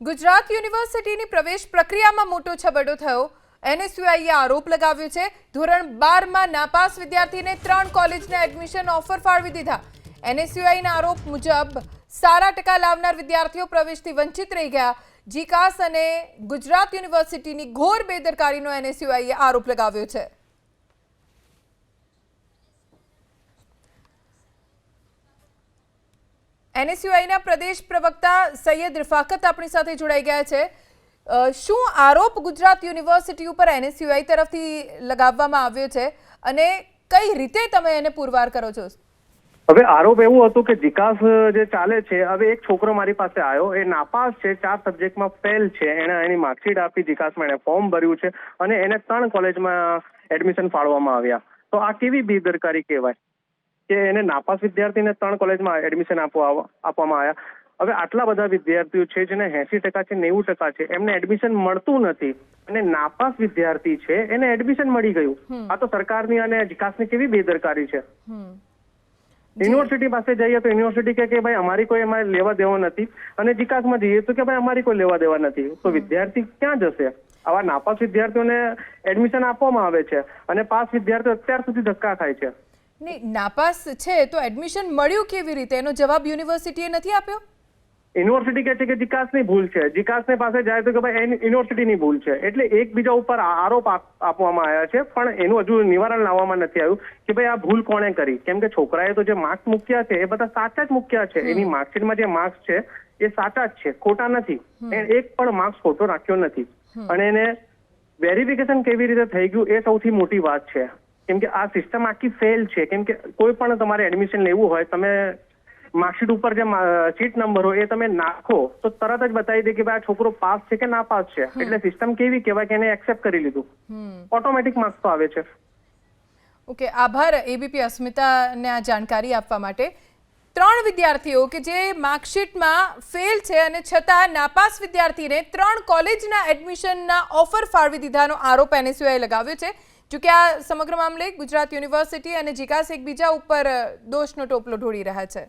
ગુજરાત યુનિવર્સિટીની પ્રવેશ પ્રક્રિયામાં મોટો છબડો થયો. એનએસયુઆઈએ આરોપ લગાવ્યો છે, ધોરણ બારમાં નાપાસ વિદ્યાર્થીને ત્રણ કોલેજના એડમિશન ઓફર ફાળવી દીધા. એનએસયુઆઈના આરોપ મુજબ સારા ટકા લાવનાર વિદ્યાર્થીઓ પ્રવેશથી વંચિત રહી ગયા. જીકાસ અને ગુજરાત યુનિવર્સિટીની ઘોર બેદરકારીનો એનએસયુઆઈએ આરોપ લગાવ્યો છે. એનએસયુઆઈના પ્રદેશ પ્રવક્તા સૈયદ રિફાકત આપણી સાથે જોડાઈ ગયા છે. શું આરોપ ગુજરાત યુનિવર્સિટી ઉપર એનએસયુઆઈ તરફથી લગાવવામાં આવ્યો છે અને કઈ રીતે તમે એને પુરવાર કરો છો? હવે આરોપ એવું હતું કે વિકાસ જે ચાલે છે, હવે એક છોકરો મારી પાસે આવ્યો, એ નાપાસ છે, ચાર સબ્જેક્ટમાં ફેલ છે, એણે એની માર્કશીટ આપી, વિકાસમાં એણે ફોર્મ ભર્યું છે અને એને ત્રણ કોલેજમાં એડમિશન ફાળવામાં આવ્યા. તો આ કેવી બેદરકારી કહેવાય? કે એને નાપાસ વિદ્યાર્થીને ત્રણ કોલેજમાં એડમિશન આપવા આપવામાં આવ્યા. હવે આટલા બધા વિદ્યાર્થીઓ છે જેને એસી ટકા છે નેવું ટકા છે એમને એડમિશન મળતું નથી. અને નાપાસ વિદ્યાર્થી છે એને એડમિશન મળી ગયું. આ તો સરકારની અને વિકાસની કેવી બેદરકારી છે? યુનિવર્સિટી પાસે જઈએ તો યુનિવર્સિટી કહે કે ભાઈ અમારી કોઈ એમાં લેવા દેવા નથી. અને વિકાસમાં જઈએ તો કે ભાઈ અમારી કોઈ લેવા દેવા નથી. તો વિદ્યાર્થી ક્યાં જશે? આવા નાપાસ વિદ્યાર્થીઓને એડમિશન આપવામાં આવે છે. અને પાસ વિદ્યાર્થીઓ અત્યાર સુધી ધક્કા ખાય છે. નહીં નાપાસ છે તો એડમિશન મળ્યું કેવી રીતે? એનો જવાબ યુનિવર્સિટીએ નથી આપ્યો? યુનિવર્સિટી કહે છે કે જીકાસની ભૂલ છે. વિકાસને પાસે જાય તો કે ભાઈ યુનિવર્સિટીની ભૂલ છે. એટલે એકબીજા ઉપર આરોપ આપવામાં આવ્યા છે પણ એનું હજુ નિવારણ લાવવામાં નથી આવ્યું કે ભાઈ આ ભૂલ કોણે કરી? કેમ કે છોકરાએ તો જે માર્ક્સ મૂક્યા છે એ બધા સાચા જ મૂક્યા છે. એની માર્કશીટમાં જે માર્ક્સ છે એ સાચા જ છે ખોટા નથી. એને એક પણ માર્ક્સ ખોટો રાખ્યો નથી. અને એને વેરિફિકેશન કેવી રીતે થઈ ગયું એ સૌથી મોટી વાત છે. કેમ કે આ સિસ્ટમ આખી ફેલ છે. કેમ કે કોઈ પણ તમારે એડમિશન લેવું હોય તમે માર્કશીટ ઉપર જે સીટ નંબર હોય એ તમે નાખો તો તરત જ બતાવી દે કે ભાઈ આ છોકરો પાસ છે કે ના પાસ છે. એટલે સિસ્ટમ કેવી કહેવાય કે એને એક્સેપ્ટ કરી લીધું. ઓટોમેટિક માર્ક્સ તો આવે છે. ઓકે આભાર એબીપી અસ્મિતાને આ જાણકારી આપવા માટે. ત્રણ વિદ્યાર્થીઓ કે જે માર્કશીટમાં ફેલ છે અને છતાં નાપાસ વિદ્યાર્થીને ત્રણ કોલેજના એડમિશનના ઓફર ફાળવી દીધાનો આરોપ એનએસયુઆઈ લગાવ્યો છે. જોકે આ સમગ્ર મામલે ગુજરાત યુનિવર્સિટી અને જીકાસ એકબીજા ઉપર દોષનો ટોપલો ઢોળી રહ્યા છે.